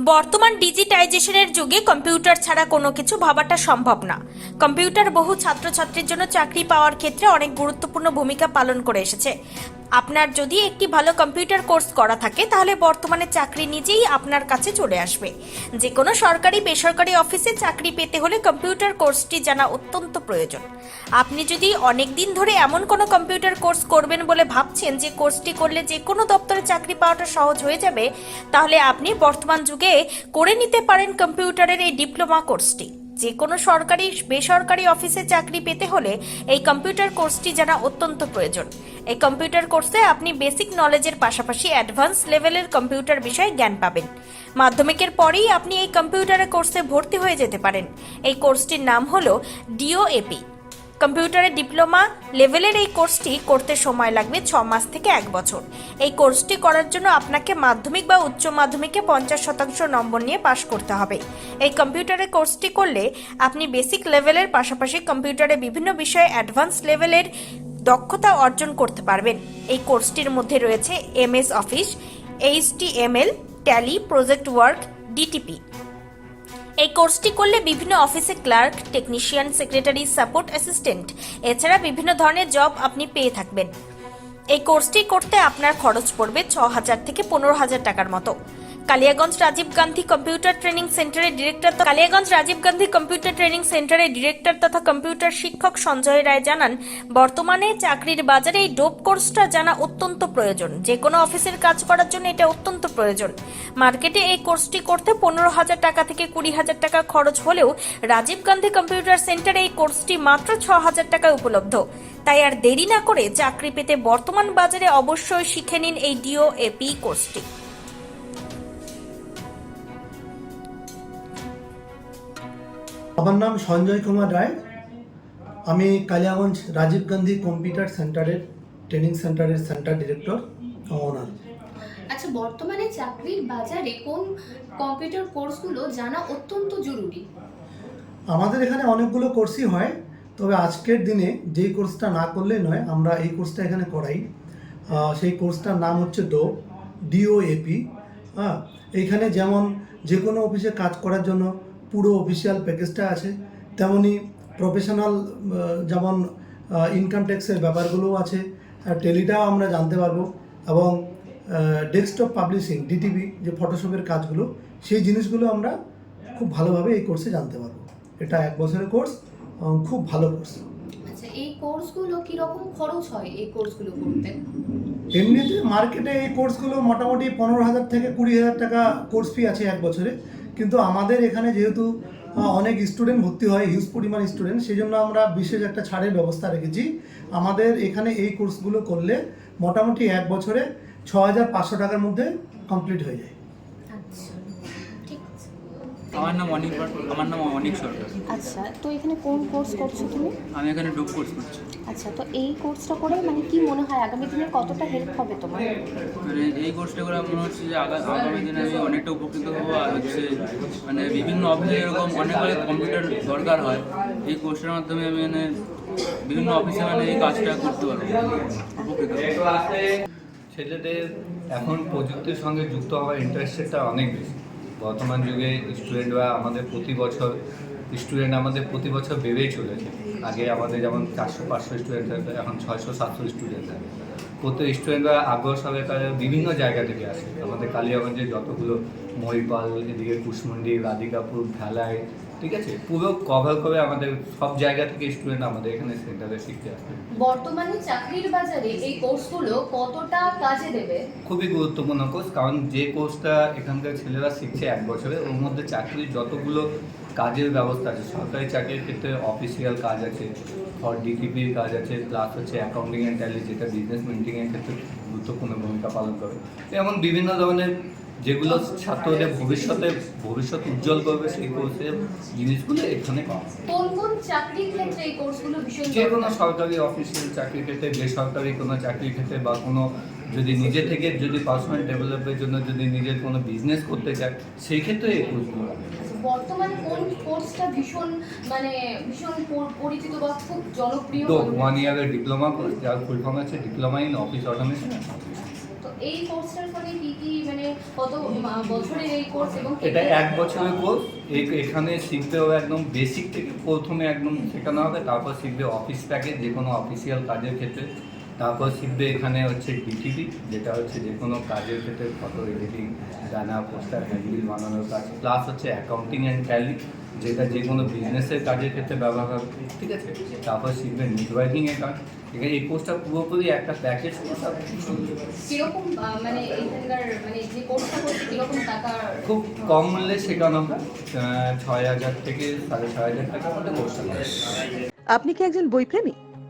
বর্তমান ডিজিটাইজেশনের যুগে কম্পিউটার ছাড়া কোনো কিছু ভাবাটা সম্ভব না। কম্পিউটার বহু ছাত্রছাত্রীর জন্য চাকরি পাওয়ার ক্ষেত্রে অনেক গুরুত্বপূর্ণ ভূমিকা পালন করে এসেছে। আপনার যদি একটি ভালো কম্পিউটার কোর্স করা থাকে, তাহলে বর্তমানে চাকরি নিজেই আপনার কাছে চলে আসবে। যে কোনো সরকারি, বেসরকারি অফিসে চাকরি পেতে হলে কম্পিউটার কোর্সটি জানা অত্যন্ত প্রয়োজন। আপনি যদি অনেক দিন ধরে এমন কোনো কম্পিউটার কোর্স করবেন বলে ভাবছেন যে কোর্সটি করলে যে কোনো দপ্তরে চাকরি পাওয়াটা সহজ হয়ে যাবে, তাহলে আপনি বর্তমান যুগে করে নিতে পারেন কম্পিউটারের এই ডিপ্লোমা কোর্সটি। যে কোনো সরকারি, বেসরকারি অফিসে চাকরি পেতে হলে এই কম্পিউটার কোর্সটি জানা অত্যন্ত প্রয়োজন। এই কম্পিউটার কোর্সে আপনি বেসিক নলেজের পাশাপাশি অ্যাডভান্স লেভেলের কম্পিউটার বিষয়ে জ্ঞান পাবেন। মাধ্যমিকের পরেই আপনি এই কম্পিউটারের কোর্সে ভর্তি হয়ে যেতে পারেন। এই কোর্সটির নাম হলো ডিওএপি। কম্পিউটারের ডিপ্লোমা লেভেলের এই কোর্সটি করতে সময় লাগবে ছ মাস থেকে এক বছর। এই কোর্সটি করার জন্য আপনাকে মাধ্যমিক বা উচ্চ মাধ্যমিকে পঞ্চাশ শতাংশ নম্বর নিয়ে পাশ করতে হবে। এই কম্পিউটারের কোর্সটি করলে আপনি বেসিক লেভেলের পাশাপাশি কম্পিউটারে বিভিন্ন বিষয়ে অ্যাডভান্স লেভেলের দক্ষতা অর্জন করতে পারবেন। এই কোর্সটির মধ্যে রয়েছে MS office HTML Tally, project work, DTP. এই কোর্সটি করলে বিভিন্ন অফিসে clerk, technician, secretary, support assistant, এছাড়া বিভিন্ন ধরনের জব আপনি পেয়ে থাকবেন। এই কোর্সটি করতে আপনার খরচ পড়বে ছ হাজার থেকে পনেরো হাজার টাকার মতো। কালিয়াগঞ্জ রাজীব গান্ধী কম্পিউটার ট্রেনিং সেন্টারের director Kaliaganj Rajiv Gandhi computer training সেন্টারের ডিরেক্টর তথা কম্পিউটার শিক্ষক সঞ্জয় রায় জানান, বর্তমানে চাকরির বাজারে এই ডোপ কোর্সটা জানা অত্যন্ত প্রয়োজন। যে কোনো অফিসের কাজ করার জন্য এটা অত্যন্ত প্রয়োজন। মার্কেটে এই কোর্সটি করতে পনেরো হাজার টাকা থেকে কুড়ি হাজার টাকা খরচ হলেও রাজীব গান্ধী কম্পিউটার সেন্টারে এই কোর্সটি মাত্র ছ হাজার টাকায় উপলব্ধ। তাই আর দেরি না করে চাকরি পেতে বর্তমান বাজারে অবশ্যই শিখে নিন এই ডিও এপি কোর্সটি। আমার নাম সঞ্জয় কুমার রায়। আমি কালিয়াগঞ্জ রাজীব গান্ধী কম্পিউটার সেন্টারের ট্রেনিং সেন্টারের সেন্টার ডিরেক্টর ওনার। আচ্ছা বর্তমানে চাকরির বাজারে কোন কম্পিউটার কোর্সগুলো জানা অত্যন্ত জরুরি? আমাদের এখানে অনেকগুলো কোর্সই হয় তবে আজকের দিনে যেই কোর্সটা না করলেই নয় আমরা এই কোর্সটা এখানে করাই। সেই কোর্সটার নাম হচ্ছে ডো ডিওএপি হ্যাঁ এইখানে যেমন যে কোনো অফিসে কাজ করার জন্য পুরো অফিসিয়াল প্যাকেজটা আছে। তেমনি প্রফেশনাল যেমন ইনকাম ট্যাক্সের ব্যাপারগুলোও আছে। আর টেলিটাও আমরা জানতে পারব। এবং ডেস্কটপ পাবলিশিং ডিটিভি যে ফটোশপের কাজগুলো সেই জিনিসগুলো আমরা খুব ভালোভাবে এই কোর্সে জানতে পারব। এটা এক বছরের কোর্স খুব ভালো কোর্স আচ্ছা এই কোর্সগুলো কি রকম খরচ হয় এই কোর্সগুলো করতে? এমনিতে মার্কেটে এই কোর্সগুলো মোটামুটি পনেরো হাজার থেকে কুড়ি হাজার টাকা কোর্স ফি আছে এক বছরে। কিন্তু আমাদের এখানে যেহেতু অনেক স্টুডেন্ট ভর্তি হয় হিউজ পরিমাণ স্টুডেন্ট সেই জন্য আমরা বিশেষ একটা ছাড়ের ব্যবস্থা রেখেছি। আমাদের এখানে এই কোর্সগুলো করলে মোটামুটি এক বছরে ছ হাজার পাঁচশো টাকার মধ্যে কমপ্লিট হয়ে যায়। আচ্ছা। আমার নাম অনিক আমার নাম অনিক সরকার। আচ্ছা তো এখানে কোন কোর্স করছ তুমি? আমি এখানে ডুব কোর্স করছি। আচ্ছা তো এই কোর্সটা করে মানে কি মনে হয় আগামী দিনে কতটা হেল্প হবে তোমার? মানে এই কোর্সটা করে মনে হচ্ছে যে আগা- আগামী দিনে আমি অনেকটা উপকৃত হব আর হচ্ছে মানে বিভিন্ন অফিসে এরকম অনেক অনেক কম্পিউটার দরকার হয়। এই কোর্সটার মাধ্যমে আমি মানে বিভিন্ন অফিসে মানে এই কাজটা করতে পারব উপকৃত হব। ছেলেদের এখন প্রযুক্তির সঙ্গে যুক্ত হওয়ার ইন্টারেস্টেডটা অনেক বেশি। বর্তমান যুগে স্টুডেন্টরা আমাদের প্রতি বছর স্টুডেন্ট আমাদের প্রতি বছর বেড়েই চলেছে। আগে আমাদের যেমন চারশো, পাঁচশো স্টুডেন্ট থাকতো, এখন ছয়শো, সাতশো স্টুডেন্ট থাকে। প্রত্যেক স্টুডেন্টরা আগ্রহ সহকারে বিভিন্ন জায়গা থেকে আসে। আমাদের কালিয়াগঞ্জে যতগুলো মহিপাল এদিকে কুশমন্ডি, রাধিকাপুর, ভেলায় ঠিক আছে? পুরো কভার করে আমাদের সব জায়গা থেকে স্টুডেন্ট আমাদের এখানে সেন্টারে শিখতে আসে বর্তমানে চাকরির বাজারে এই কোর্সগুলো কতটা কাজে দেবে? খুবই গুরুত্বপূর্ণ কোর্স কারণ যে কোর্সটা এখানকার ছেলেরা শিখছে এক বছরে ওর মধ্যে চাকরির যতগুলো কাজের ব্যবস্থা আছে সরকারি চাকরির ক্ষেত্রে অফিসিয়াল কাজ আছে ফর ডিটিপির কাজ আছে প্লাস হচ্ছে অ্যাকাউন্টিং অ্যান্ড ট্যালি যেটা বিজনেস মেন্টিংয়ের ক্ষেত্রে গুরুত্বপূর্ণ ভূমিকা পালন করে। এমন বিভিন্ন ধরনের যেগুলো ছাত্রদের ভবিষ্যতে ভবিষ্যৎ উজ্জ্বল করবে সেই কোর্সের জিনিসগুলো এখানে পাওয়া কোন কোন চাকরির ক্ষেত্রে এই কোর্সগুলো ভীষণ যে কোনো সরকারি অফিসিয়াল চাকরির ক্ষেত্রে বেসরকারি কোনো চাকরির ক্ষেত্রে বা কোনো যদি নিজে থেকে যদি পার্সোনাল ডেভেলপের জন্য যদি নিজের কোনো বিজনেস করতে চায় সেই ক্ষেত্রে এই কোর্সগুলো। আচ্ছা, বর্তমানে কোন কোর্সটা ভীষণ মানে ভীষণ পরিচিত বা খুব জনপ্রিয় তো? ওয়ান ইয়ারের ডিপ্লোমা কোর্স যার ফুল ফর্ম আছে ডিপ্লোমা ইন অফিস অটোমেশন তো এই কোর্সটার মানে কত বছরের এই কোর্স এবং এটা এক বছরের কোর্স এখানে শিখতে হবে একদম বেসিক থেকে প্রথমে একদম শেখানো হবে, তারপর শিখবে অফিস প্যাকেজ যে কোনো অফিসিয়াল কাজের ক্ষেত্রে। তারপর শিখবে এখানে হচ্ছে ডিটিপি যেটা হচ্ছে যে কোনো কাজের ক্ষেত্রে ফটো এডিটিং গানা পোস্টার হ্যান্ডবিল বানানোর কাজ প্লাস হচ্ছে অ্যাকাউন্টিং অ্যান্ড ট্যালি যেটা যে কোনো বিজনেসের কাজের ক্ষেত্রে ব্যবহার হবে ঠিক আছে? তারপর শিখবে নেটওয়ার্কিংয়ের কাজ এখানে এই কোর্সটা পুরোপুরি একটা প্যাকেজ কোর্স খুব সুন্দর কীরকম মানে এখানকার মানে যে কোর্সটা করছে কীরকম টাকা? খুব কম মূল্যে শেখানো হয় ছয় হাজার থেকে সাড়ে ছয় হাজার টাকার মধ্যে কোর্সটা আপনি কি একজন বইপ্রেমী?